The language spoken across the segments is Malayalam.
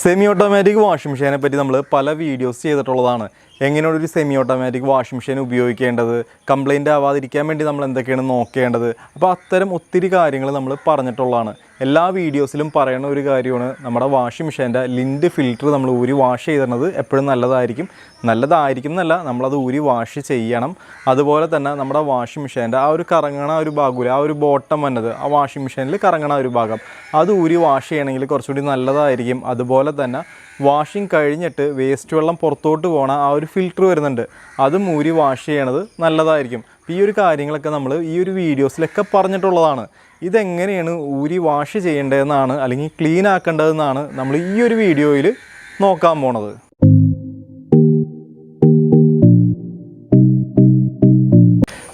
സെമി ഓട്ടോമാറ്റിക് വാഷിംഗ് മെഷീനെ പറ്റി നമ്മൾ പല വീഡിയോസ് ചെയ്തിട്ടുള്ളതാണ്. എങ്ങനെയാണ് ഒരു സെമി ഓട്ടോമാറ്റിക് വാഷിംഗ് മെഷീൻ ഉപയോഗിക്കേണ്ടത്? കംപ്ലൈന്റ് ആവാതിരിക്കാൻ വേണ്ടി നമ്മൾ എന്തൊക്കെയാണ് നോക്കേണ്ടത്? അപ്പോൾ അത്തരം ഒത്തിരി കാര്യങ്ങൾ നമ്മൾ പറഞ്ഞിട്ടുള്ളതാണ്. എല്ലാ വീഡിയോസിലും പറയുന്ന ഒരു കാര്യമാണ് നമ്മുടെ വാഷിംഗ് മെഷീന്റെ ലിൻഡ് ഫിൽറ്റർ നമ്മൾ ഊരി വാഷ് ചെയ്തിരുന്നത് എപ്പോഴും നല്ലതായിരിക്കും. നല്ലതായിരിക്കും എന്നല്ല നമ്മളത് ഊരി വാഷ് ചെയ്യണം. അതുപോലെ തന്നെ നമ്മുടെ വാഷിംഗ് മെഷീന്റെ ആ ഒരു കറങ്ങണ ഒരു ഭാഗമില്ല ആ ഒരു ബോട്ടം വന്നത് ആ വാഷിംഗ് മെഷീനിൽ കറങ്ങണ ഒരു ഭാഗം അത് ഊരി വാഷ് ചെയ്യണമെങ്കിൽ കുറച്ചുകൂടി നല്ലതായിരിക്കും. അതുപോലെ തന്നെ വാഷിംഗ് കഴിഞ്ഞിട്ട് വേസ്റ്റ് വെള്ളം പുറത്തോട്ട് പോകണ ആ ഒരു ഫിൽറ്റർ വരുന്നുണ്ട്. അതും മൂരി വാഷ് ചെയ്യണത് നല്ലതായിരിക്കും. ഈ ഒരു കാര്യങ്ങളൊക്കെ നമ്മൾ ഈ ഒരു വീഡിയോസിലൊക്കെ പറഞ്ഞിട്ടുള്ളതാണ്. ഇതെങ്ങനെയാണ് ഊരി വാഷ് ചെയ്യേണ്ടതെന്നാണ് അല്ലെങ്കിൽ ക്ലീൻ ആക്കേണ്ടതെന്നാണ് നമ്മൾ ഈ ഒരു വീഡിയോയിൽ നോക്കാൻ പോണത്.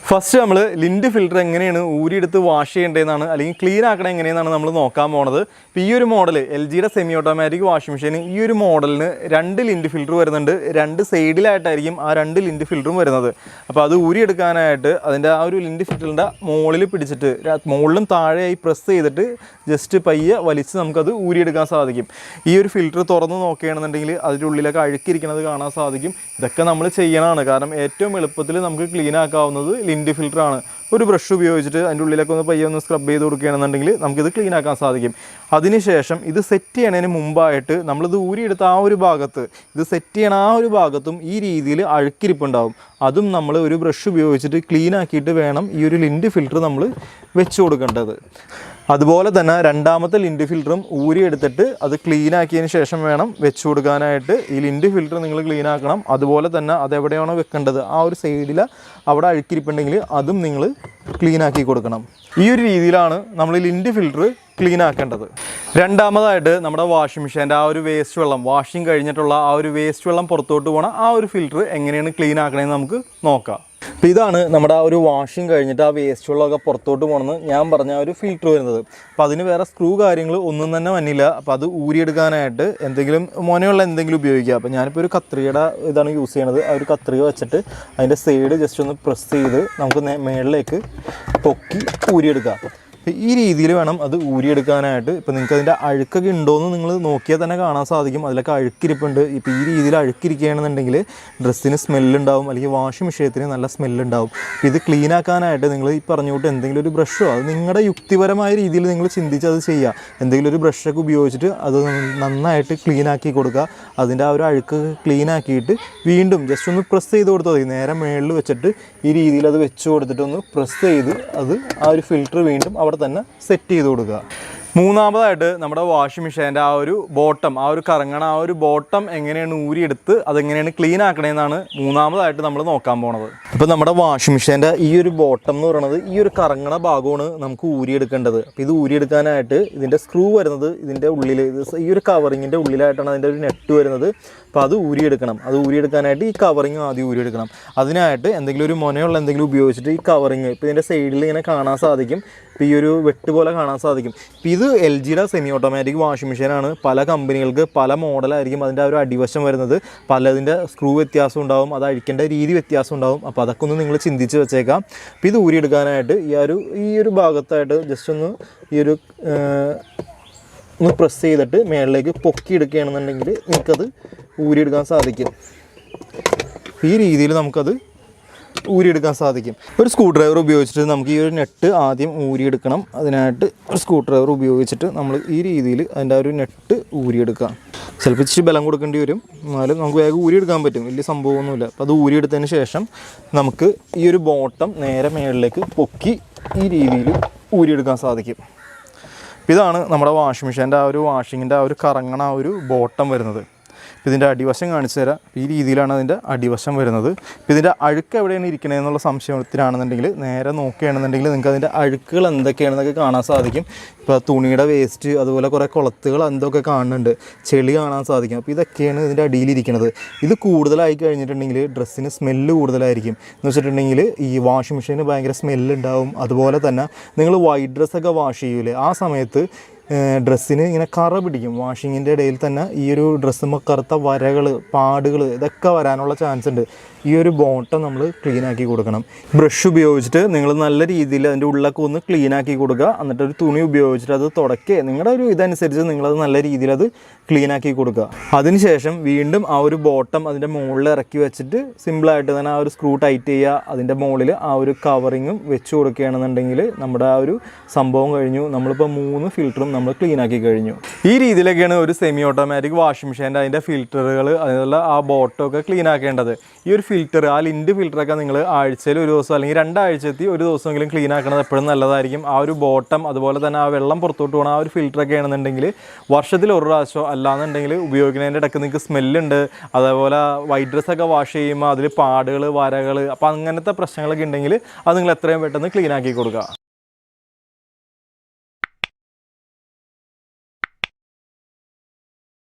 ഫസ്റ്റ് നമ്മൾ ലിൻഡ് ഫിൽറ്റർ എങ്ങനെയാണ് ഊരിയെടുത്ത് വാഷ് ചെയ്യേണ്ടതെന്നാണ് അല്ലെങ്കിൽ ക്ലീൻ ആക്കണം എങ്ങനെയെന്നാണ് നമ്മൾ നോക്കാൻ പോണത്. ഇപ്പോൾ ഈ ഒരു മോഡൽ എൽ ജിയുടെ സെമി ഓട്ടോമാറ്റിക് വാഷിംഗ് മെഷീൻ ഈ ഒരു മോഡലിന് രണ്ട് ലിൻഡ് ഫിൽറ്റർ വരുന്നുണ്ട്. രണ്ട് സൈഡിലായിട്ടായിരിക്കും ആ രണ്ട് ലിൻഡ് ഫിൽറ്ററും വരുന്നത്. അപ്പോൾ അത് ഊരിയെടുക്കാനായിട്ട് അതിന്റെ ആ ഒരു ലിൻഡ് ഫിൽറ്ററിന്റെ മുകളിൽ പിടിച്ചിട്ട് മുകളിലും താഴെയായി പ്രസ് ചെയ്തിട്ട് ജസ്റ്റ് പയ്യെ വലിച്ച് നമുക്കത് ഊരിയെടുക്കാൻ സാധിക്കും. ഈ ഒരു ഫിൽറ്റർ തുറന്ന് നോക്കുകയാണെന്നുണ്ടെങ്കിൽ അതിന്റെ ഉള്ളിലൊക്കെ അഴുക്കിരിക്കുന്നത് കാണാൻ സാധിക്കും. ഇതൊക്കെ നമ്മൾ ചെയ്യണമാണ് കാരണം ഏറ്റവും എളുപ്പത്തിൽ നമുക്ക് ക്ലീൻ ആക്കാവുന്നത് ലിൻഡ് ഫിൽറ്ററാണ്. ഒരു ബ്രഷ് ഉപയോഗിച്ചിട്ട് അതിന്റെ ഉള്ളിലൊക്കെ ഒന്ന് പയ്യെ ഒന്ന് സ്ക്രബ് ചെയ്ത് കൊടുക്കുകയാണെന്നുണ്ടെങ്കിൽ നമുക്കിത് ക്ലീൻ ആക്കാൻ സാധിക്കും. അതിനുശേഷം ഇത് സെറ്റ് ചെയ്യണതിന് മുമ്പായിട്ട് നമ്മളിത് ഊരിയെടുത്ത ആ ഒരു ഭാഗത്ത് ഇത് സെറ്റ് ചെയ്യണ ആ ഒരു ഭാഗത്തും ഈ രീതിയിൽ അഴുക്കിരിപ്പുണ്ടാവും. അതും നമ്മൾ ഒരു ബ്രഷ് ഉപയോഗിച്ചിട്ട് ക്ലീൻ ആക്കിയിട്ട് വേണം ഈ ഒരു ലിൻഡ് ഫിൽറ്റർ നമ്മൾ വെച്ച് കൊടുക്കേണ്ടത്. അതുപോലെ തന്നെ രണ്ടാമത്തെ ലിൻഡ് ഫിൽറ്ററും ഊരി എടുത്തിട്ട് അത് ക്ലീൻ ആക്കിയതിന് ശേഷം വേണം വെച്ച് കൊടുക്കാനായിട്ട് ഈ ലിൻഡ് ഫിൽറ്റർ നിങ്ങൾ ക്ലീൻ ആക്കണം. അതുപോലെ തന്നെ അതെവിടെയാണോ വെക്കേണ്ടത് ആ ഒരു സൈഡിൽ അവിടെ അഴുക്കിരിപ്പുണ്ടെങ്കിൽ അതും നിങ്ങൾ ക്ലീൻ ആക്കി കൊടുക്കണം. ഈ ഒരു രീതിയിലാണ് നമ്മൾ ലിൻഡ് ഫിൽറ്റർ ക്ലീൻ ആക്കേണ്ടത്. രണ്ടാമതായിട്ട് നമ്മുടെ വാഷിംഗ് മെഷീന്റെ ആ ഒരു വേസ്റ്റ് വെള്ളം വാഷിംഗ് കഴിഞ്ഞിട്ടുള്ള ആ ഒരു വേസ്റ്റ് വെള്ളം പുറത്തോട്ട് പോകണ ആ ഒരു ഫിൽറ്റർ എങ്ങനെയാണ് ക്ലീൻ ആക്കണമെന്ന് നമുക്ക് നോക്കാം. അപ്പോൾ ഇതാണ് നമ്മുടെ ആ ഒരു വാഷിങ് കഴിഞ്ഞിട്ട് ആ വേസ്റ്റ് വെള്ളമൊക്കെ പുറത്തോട്ട് പോകണമെന്ന് ഞാൻ പറഞ്ഞ ഒരു ഫിൽറ്റർ വരുന്നത്. അപ്പോൾ അതിന് വേറെ സ്ക്രൂ കാര്യങ്ങൾ ഒന്നും തന്നെ വന്നില്ല. അപ്പോൾ അത് ഊരിയെടുക്കാനായിട്ട് എന്തെങ്കിലും മോനെയുള്ള എന്തെങ്കിലും ഉപയോഗിക്കുക അപ്പോൾ ഞാനിപ്പോൾ ഒരു കത്രികയുടെ ഇതാണ് യൂസ് ചെയ്യണത്. ആ ഒരു കത്രിക വെച്ചിട്ട് അതിന്റെ സൈഡ് ജസ്റ്റ് ഒന്ന് പ്രസ് ചെയ്ത് നമുക്ക് മേളിലേക്ക് പൊക്കി ഊരിയെടുക്കാം. അപ്പോൾ ഈ രീതിയിൽ വേണം അത് ഊരിയെടുക്കാനായിട്ട്. ഇപ്പോൾ നിങ്ങൾക്ക് അതിന്റെ അഴുക്കൊക്കെ ഉണ്ടോയെന്ന് നിങ്ങൾ നോക്കിയാൽ തന്നെ കാണാൻ സാധിക്കും. അതിലൊക്കെ അഴുക്കിരിപ്പുണ്ട്. ഇപ്പോൾ ഈ രീതിയിൽ അഴുക്കിരിക്കുകയാണെന്നുണ്ടെങ്കിൽ ഡ്രസ്സിന് സ്മെല്ലുണ്ടാവും അല്ലെങ്കിൽ വാഷിംഗ് മെഷീനത്തിന് നല്ല സ്മെല്ലുണ്ടാവും. ഇത് ക്ലീൻ ആക്കാനായിട്ട് നിങ്ങൾ ഈ പറഞ്ഞുകൊണ്ട് എന്തെങ്കിലും ഒരു ബ്രഷോ അത് നിങ്ങളുടെ യുക്തിപരമായ രീതിയിൽ നിങ്ങൾ ചിന്തിച്ച് അത് ചെയ്യുക. എന്തെങ്കിലും ഒരു ബ്രഷൊക്കെ ഉപയോഗിച്ചിട്ട് അത് നന്നായിട്ട് ക്ലീൻ ആക്കി കൊടുക്കുക. അതിന്റെ ആ ഒരു അഴുക്ക് ക്ലീൻ ആക്കിയിട്ട് വീണ്ടും ജസ്റ്റ് ഒന്ന് പ്രസ് ചെയ്ത് കൊടുത്താൽ മതി. നേരെ മേളിൽ വെച്ചിട്ട് ഈ രീതിയിൽ അത് വെച്ച് കൊടുത്തിട്ടൊന്ന് പ്രസ് ചെയ്ത് അത് ആ ഒരു ഫിൽറ്റർ വീണ്ടും അവിടെ തന്നെ സെറ്റ് ചെയ്ത് കൊടുക്കുക. മൂന്നാമതായിട്ട് നമ്മുടെ വാഷിംഗ് മെഷീന്റെ ആ ഒരു ബോട്ടം ആ ഒരു കറങ്ങണ ആ ഒരു ബോട്ടം എങ്ങനെയാണ് ഊരിയെടുത്ത് അതെങ്ങനെയാണ് ക്ലീൻ ആക്കണേന്നാണ് മൂന്നാമതായിട്ട് നമ്മൾ നോക്കാൻ പോണത്. അപ്പോൾ നമ്മുടെ വാഷിംഗ് മെഷീന്റെ ഈ ഒരു ബോട്ടം എന്ന് പറയുന്നത് ഈ ഒരു കറങ്ങണ ഭാഗമാണ് നമുക്ക് ഊരിയെടുക്കേണ്ടത്. അപ്പോൾ ഇത് ഊരിയെടുക്കാനായിട്ട് ഇതിന്റെ സ്ക്രൂ വരുന്നത് ഇതിന്റെ ഉള്ളിൽ ഈ ഒരു കവറിങ്ങിന്റെ ഉള്ളിലായിട്ടാണ് അതിന്റെ ഒരു നെറ്റ് വരുന്നത്. അപ്പോൾ അത് ഊരിയെടുക്കണം. അത് ഊരിയെടുക്കാനായിട്ട് ഈ കവറിങ് ആദ്യം ഊരിയെടുക്കണം. അതിനായിട്ട് എന്തെങ്കിലും ഒരു മൊനയുള്ള എന്തെങ്കിലും ഉപയോഗിച്ചിട്ട് ഈ കവറിങ് ഇപ്പോൾ ഇതിന്റെ സൈഡിൽ ഇങ്ങനെ കാണാൻ സാധിക്കും. ഇപ്പോൾ ഈ ഒരു വെട്ട് പോലെ കാണാൻ സാധിക്കും. ഇപ്പോൾ ഇത് എൽ ജിയുടെ സെമി ഓട്ടോമാറ്റിക് വാഷിംഗ് മെഷീനാണ് പല കമ്പനികൾക്ക് പല മോഡലായിരിക്കും അതിന്റെ ആ ഒരു അടിവശം വരുന്നത്. പലതിന്റെ സ്ക്രൂ വ്യത്യാസം ഉണ്ടാവും അത് അഴിക്കേണ്ട രീതി വ്യത്യാസം ഉണ്ടാവും. അപ്പോൾ അതൊക്കെ ഒന്ന് നിങ്ങൾ ചിന്തിച്ച് വെച്ചേക്കാം. അപ്പോൾ ഇത് ഊരിയെടുക്കാനായിട്ട് ഈ ഒരു ഈ ഒരു ഭാഗത്തായിട്ട് ജസ്റ്റ് ഒന്ന് ഈ ഒരു ഒന്ന് പ്രസ് ചെയ്തിട്ട് മേളിലേക്ക് പൊക്കി എടുക്കുകയാണെന്നുണ്ടെങ്കിൽ നിങ്ങൾക്കത് ഊരിയെടുക്കാൻ സാധിക്കും. ഈ രീതിയിൽ നമുക്കത് ഊരിയെടുക്കാൻ സാധിക്കും. ഒരു സ്ക്രൂ ഡ്രൈവർ ഉപയോഗിച്ചിട്ട് നമുക്ക് ഈ ഒരു നെറ്റ് ആദ്യം ഊരിയെടുക്കണം. അതിനായിട്ട് ഒരു സ്ക്രൂ ഡ്രൈവർ ഉപയോഗിച്ചിട്ട് നമ്മൾ ഈ രീതിയിൽ അതിന്റെ ആ ഒരു നെറ്റ് ഊരിയെടുക്കാം. ചിലപ്പോൾ ഇച്ചിരി ബലം കൊടുക്കേണ്ടി വരും. എന്നാലും നമുക്ക് വേഗം ഊരിയെടുക്കാൻ പറ്റും. വലിയ സംഭവമൊന്നുമില്ല. അപ്പോൾ അത് ഊരിയെടുത്തതിന് ശേഷം നമുക്ക് ഈ ഒരു ബോട്ടം നേരെ മേളിലേക്ക് പൊക്കി ഈ രീതിയിൽ ഊരിയെടുക്കാൻ സാധിക്കും. ഇതാണ് നമ്മുടെ വാഷിംഗ് മെഷീന്റെ ആ ഒരു വാഷിങ്ങിന്റെ ആ ഒരു കറങ്ങണ ആ ഒരു ബോട്ടം വരുന്നത്. അപ്പോൾ ഇതിന്റെ അടിവശം കാണിച്ചു തരാം. ഈ രീതിയിലാണ് അതിന്റെ അടിവശം വരുന്നത്. ഇപ്പം ഇതിന്റെ അഴുക്ക് എവിടെയാണ് ഇരിക്കുന്നത് എന്നുള്ള സംശയത്തിലാണെന്നുണ്ടെങ്കിൽ നേരെ നോക്കുകയാണെന്നുണ്ടെങ്കിൽ നിങ്ങൾക്ക് അതിന്റെ അഴുക്കുകൾ എന്തൊക്കെയാണെന്നൊക്കെ കാണാൻ സാധിക്കും. ഇപ്പോൾ തുണിയുടെ വേസ്റ്റ് അതുപോലെ കുറേ കുളത്തുകൾ എന്തൊക്കെ കാണുന്നുണ്ട്. ചെളി കാണാൻ സാധിക്കും. അപ്പോൾ ഇതൊക്കെയാണ് ഇതിന്റെ അടിയിലിരിക്കുന്നത് ഇത് കൂടുതലായി കഴിഞ്ഞിട്ടുണ്ടെങ്കിൽ ഡ്രസ്സിന് സ്മെല്ല് കൂടുതലായിരിക്കും. എന്ന് വെച്ചിട്ടുണ്ടെങ്കിൽ ഈ വാഷിംഗ് മെഷീന് ഭയങ്കര സ്മെല്ല് ഉണ്ടാവും. അതുപോലെ തന്നെ നിങ്ങൾ വൈറ്റ് ഡ്രസ്സൊക്കെ വാഷ് ചെയ്യൂലേ ആ സമയത്ത് ഡ്രസ്സിന് ഇങ്ങനെ കറ പിടിക്കും. വാഷിങ്ങിന്റെ ഇടയിൽ തന്നെ ഈ ഒരു ഡ്രസ്സുമ്പോൾ കറുത്ത വരകൾ പാടുകൾ ഇതൊക്കെ വരാനുള്ള ചാൻസ് ഉണ്ട്. ഈ ഒരു ബോട്ടം നമ്മൾ ക്ലീൻ ആക്കി കൊടുക്കണം. ബ്രഷ് ഉപയോഗിച്ചിട്ട് നിങ്ങൾ നല്ല രീതിയിൽ അതിന്റെ ഉള്ളൊക്കെ ഒന്ന് ക്ലീൻ ആക്കി കൊടുക്കുക. എന്നിട്ട് ഒരു തുണി ഉപയോഗിച്ചിട്ട് അത് തുടക്കുക നിങ്ങളുടെ ഒരു ഇതനുസരിച്ച് നിങ്ങളത് നല്ല രീതിയിൽ അത് ക്ലീൻ ആക്കി കൊടുക്കുക. അതിനുശേഷം വീണ്ടും ആ ഒരു ബോട്ടം അതിന്റെ മുകളിൽ ഇറക്കി വെച്ചിട്ട് സിമ്പിളായിട്ട് തന്നെ ആ ഒരു സ്ക്രൂ ടൈറ്റ് ചെയ്യുക. അതിന്റെ മുകളിൽ ആ ഒരു കവറിങ്ങും വെച്ച് കൊടുക്കുകയാണെന്നുണ്ടെങ്കിൽ നമ്മുടെ ആ ഒരു സംഭവം കഴിഞ്ഞു. നമ്മളിപ്പോൾ മൂന്ന് ഫിൽറ്ററും നമ്മൾ ക്ലീൻ ആക്കി കഴിഞ്ഞു. ഈ രീതിയിലൊക്കെയാണ് ഒരു സെമി ഓട്ടോമാറ്റിക് വാഷിംഗ് മെഷീന്റെ അതിന്റെ ഫിൽറ്ററുകൾ അതിനുള്ള ആ ബോട്ടമൊക്കെ ക്ലീൻ ആക്കേണ്ടത്. ഈ ഒരു ഫിൽറ്റർ ആ ലിൻഡ് ഫിൽറ്ററൊക്കെ നിങ്ങൾ ആഴ്ചയിൽ ഒരു ദിവസം അല്ലെങ്കിൽ രണ്ടാഴ്ചത്തി ഒരു ദിവസമെങ്കിലും ക്ലീൻ ആക്കണത് എപ്പോഴും നല്ലതായിരിക്കും. ആ ഒരു ബോട്ടം അതുപോലെ തന്നെ ആ വെള്ളം പുറത്തോട്ട് പോകണം ആ ഒരു ഫിൽറ്ററൊക്കെ ആണെന്നുണ്ടെങ്കിൽ വർഷത്തിൽ ഒരു പ്രാവശ്യം അല്ലാന്നുണ്ടെങ്കിൽ ഉപയോഗിക്കുന്നതിന്റെ ഇടയ്ക്ക് നിങ്ങൾക്ക് സ്മെല്ലുണ്ട് അതേപോലെ വൈറ്റ് ഡ്രസ്സൊക്കെ വാഷ് ചെയ്യുമ്പോൾ അതിൽ പാടുകൾ വരകൾ അപ്പോൾ അങ്ങനത്തെ പ്രശ്നങ്ങളൊക്കെ ഉണ്ടെങ്കിൽ അത് നിങ്ങൾ എത്രയും പെട്ടെന്ന് ക്ലീൻ ആക്കി കൊടുക്കുക.